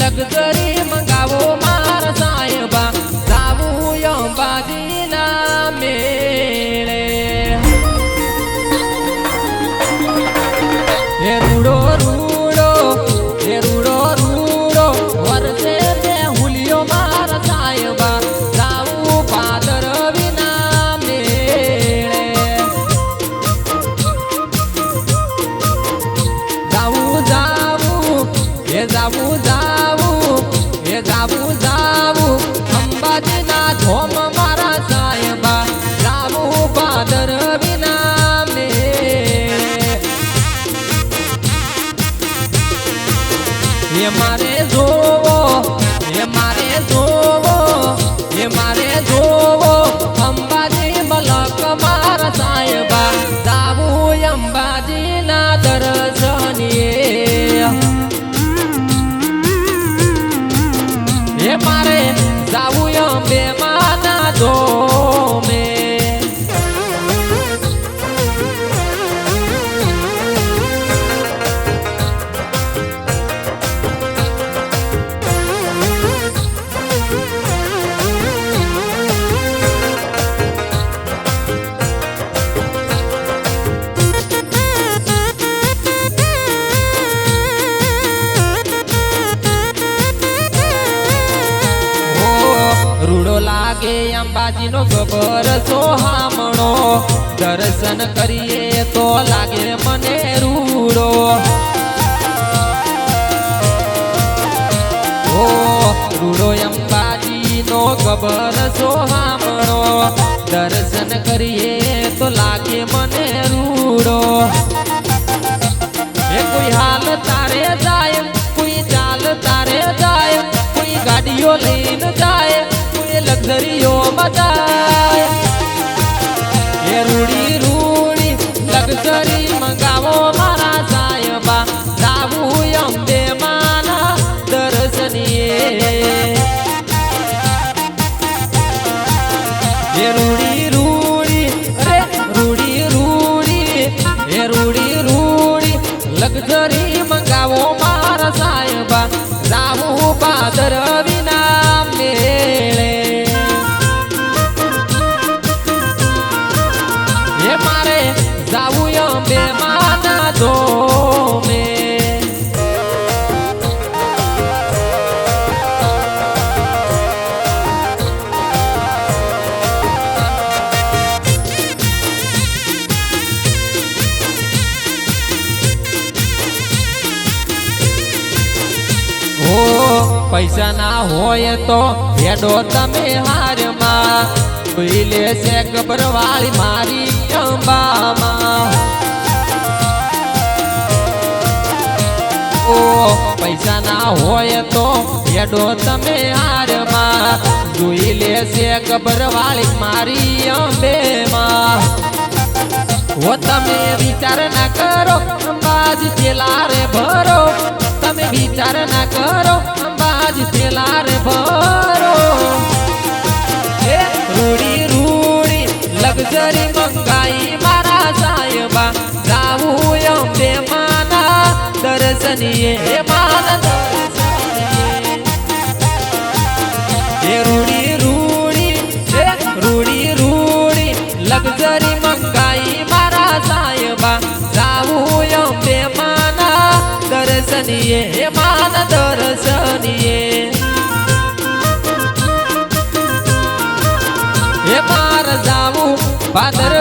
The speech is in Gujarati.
લગઝરી મંગાવો માર સાંયબા. જાવું અંબાજીના મેળે. હે રૂડો રૂડો હે રૂડો રૂડો, વરસે તે હુલિયો માર સાંયબા. જાવું પાદર વિના મેળે. જાવું જાવું હે જાવું જાવું. એ મારે જોવો, એ મારે જોવો, એ મારે જોવો. અંબાજી મલક મારા સાહેબા, જાવું અંબાજીના દર્શનીએ. એ મારે જાવું અંબે જોમે લાગે અંબાજીનો ગબર સોહામણો. દર્શન કરીએ તો લાગે મને રૂડો. ઓ, રૂડો અંબાજીનો ગબર સોહામણો. દર્શન કરીએ તો લાગે મને રૂડો. એ કોઈ હાલ તારે જાય, કોઈ ચાલ તારે જાય, કોઈ ગાડીઓ લઈને જાય. લક્ઝરીઓમાં જાય એ રૂડી રૂડી લક્ઝરી મંગાવો મારા સાહેબા જાવું અંબે માના દર્શનીએ. રૂડી માના ધોમે ઓ પૈસા ના હોય તો હેડો તમે હારમાં પીલે છે ગબરવાળી મારી અંબામાં પૈસા ના હોય તો હેડો તમે હારમાં. જોઈ લેશે ગબરવાળી મારી અંબેમાં. ઓ તમે વિચાર ના કરો, અંબાજ પેલા રે ભરો. તમે વિચાર ના કરો, અંબાજી પેલા રે ભરો. રૂડી રૂડી, લક્ઝરી મંગાઈ મારા સાહેબા. જાવું અંબે માના દર્શનીએ હે માના દર્શનીએ એ રૂડી રૂડી એ રૂડી રૂડી લક્ઝરી મંગાઈ મારા સાહેબા જાવું અંબે માના દર્શનીએ હે માના દર્શનીએ એ માર જાવું પાદર